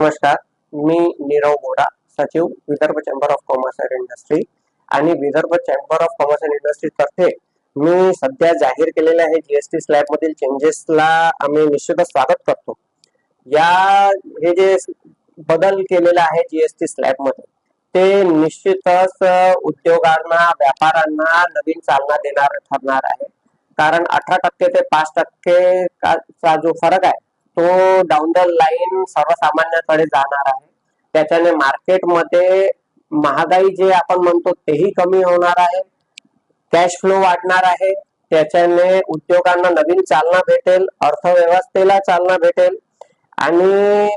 नमस्कार मी नीरव बोरा सचिव Vidarbha chamber of commerce and industry आणि Vidarbha chamber of commerce and industry तर्फे मी सध्या जाहीर केलेल्या आहे जीएसटी स्लॅब मधील चेंजेसला आम्ही निश्चितच स्वागत करतो. या हे जे बदल केलेला आहे जीएसटी स्लॅबमध्ये ते निश्चितच उद्योगांना व्यापाऱ्यांना नवीन चालना देणार ठरणार आहे. कारण अठरा टक्के ते पाच टक्के चा जो फरक आहे तो डाऊन द लाईन सर्वसामान्याकडे जाणार आहे. त्याच्याने मार्केटमध्ये महागाई जे आपण म्हणतो तेही कमी होणार आहे. कॅश फ्लो वाढणार आहे. त्याच्याने उद्योगांना नवीन चालना भेटेल अर्थव्यवस्थेला चालना भेटेल. आणि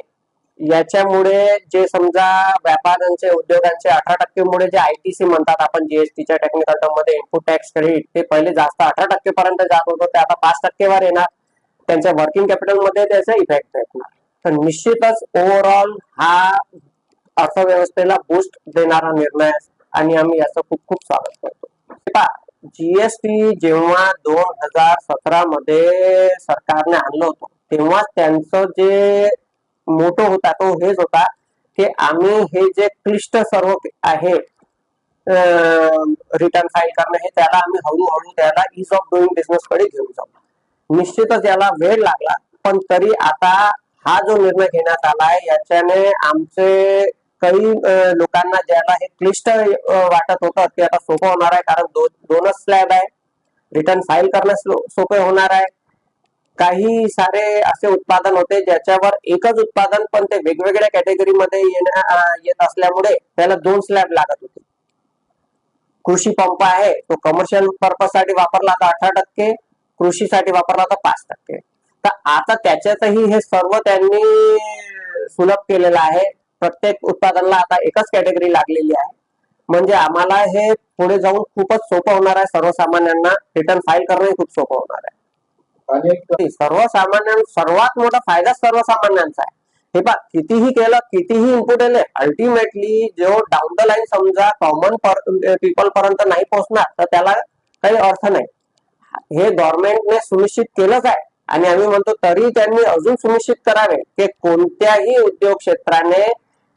याच्यामुळे जे समजा व्यापाऱ्यांचे उद्योगांचे अठरा टक्के मुळे जे आयटीसी म्हणतात आपण जीएसटीच्या टेक्निकल टर्ममध्ये इनपुट टॅक्स क्रेडिट ते पहिले जास्त अठरा टक्के पर्यंत जात होतो. ते आता पाच टक्केवर येणार. त्यांच्या वर्किंग कॅपिटलमध्ये त्याचा इफेक्ट भेटणार. तर निश्चितच ओव्हरऑल हा अर्थव्यवस्थेला बूस्ट देणारा निर्णय आणि आम्ही याचं खूप खूप स्वागत करतो. जीएसटी जेव्हा दोन हजार सतरा मध्ये सरकारने आणलं होतं तेव्हा त्यांचं जे मोठं होता तो हेच होता की आम्ही हे जे क्लिष्ट सर्व आहे रिटर्न फाईल करणं हे त्याला आम्ही हळूहळू त्याला इज ऑफ डुईंग बिझनेस कडे घेऊन जाऊ. निश्चितच याला वेळ लागला. पण तरी आता हा जो निर्णय घेण्यात आलाय याच्याने आमचे काही लोकांना ज्याला हे क्लिष्ट वाटत होतं ते आता सोपं होणार आहे. कारण दो, दोनच स्लॅब आहे. रिटर्न फाईल करणं सोपे होणार आहे. काही सारे असे उत्पादन होते ज्याच्यावर एकच उत्पादन पण ते वेगवेगळ्या कॅटेगरीमध्ये येत असल्यामुळे त्याला दोन स्लॅब लागत होते. कृषी पंप आहे तो कमर्शियल पर्पजसाठी वापरला तर अठरा टक्के. कृषीसाठी वापरला तर पाच टक्के. तर आता त्याच्यातही हे सर्व त्यांनी सुलभ केलेलं आहे. प्रत्येक उत्पादनाला आता एकच कॅटेगरी लागलेली आहे. म्हणजे आम्हाला हे पुढे जाऊन खूपच सोपं होणार आहे. सर्वसामान्यांना रिटर्न फाईल करणंही खूप सोपं होणार आहे. सर्वसामान्य सर्वात मोठा फायदा सर्वसामान्यांचा आहे. हे पा कितीही केलं कितीही इनपुट आले अल्टिमेटली जो डाऊन द लाईन समजा कॉमन पीपल पर्यंत नाही पोहोचणार तर त्याला काही अर्थ नाही. हे गव्हर्नमेंटने सुनिश्चित केलंच आहे. आणि आम्ही म्हणतो तरी त्यांनी अजून सुनिश्चित करावे की कोणत्याही उद्योग क्षेत्राने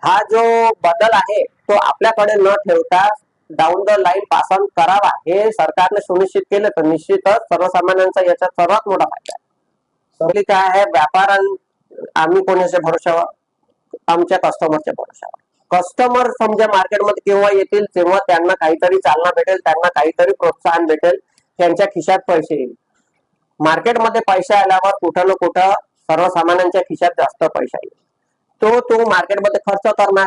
हा जो बदल आहे तो आपल्याकडे न ठेवता down the line pass on करावा. हे सरकारने सुनिश्चित केलं तर निश्चितच सर्वसामान्यांचा याच्यात सर्वात मोठा फायदा आहे. काय आहे व्यापार आम्ही कोणाच्या भरोशावर आमच्या कस्टमरच्या भरोशावर कस्टमर समजा मार्केटमध्ये केव्हा येतील तेव्हा त्यांना काहीतरी चालना भेटेल त्यांना काहीतरी प्रोत्साहन भेटेल. त्यांच्या खिशात पैसे येईल. मार्केटमध्ये पैसे आल्यावर कुठं ना कुठं सर्वसामान्यांच्या खिशात जास्त पैसा येईल. तो तो मार्केटमध्ये खर्च करणार.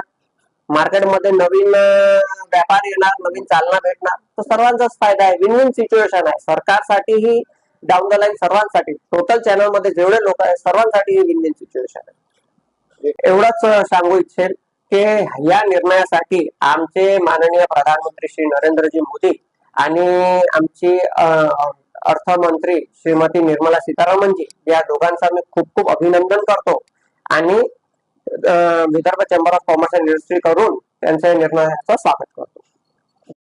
मार्केटमध्ये नवीन व्यापार येणार नवीन चालना भेटणार. तर सर्वांचाच फायदा आहे. विन विन सिच्युएशन आहे. सरकारसाठीही डाऊन द लाईन सर्वांसाठी टोटल चॅनलमध्ये जेवढे लोक आहेत सर्वांसाठी ही विन विन सिच्युएशन आहे. एवढंच सांगू इच्छेल की या निर्णयासाठी आमचे माननीय प्रधानमंत्री श्री नरेंद्रजी मोदी आणि आमची अर्थमंत्री श्रीमती निर्मला सीतारामनजी या दोघांचा मी खूप खूप अभिनंदन करतो. आणि Vidarbha chamber of commerce and industry करून त्यांच्या निर्णयाचं स्वागत करतो.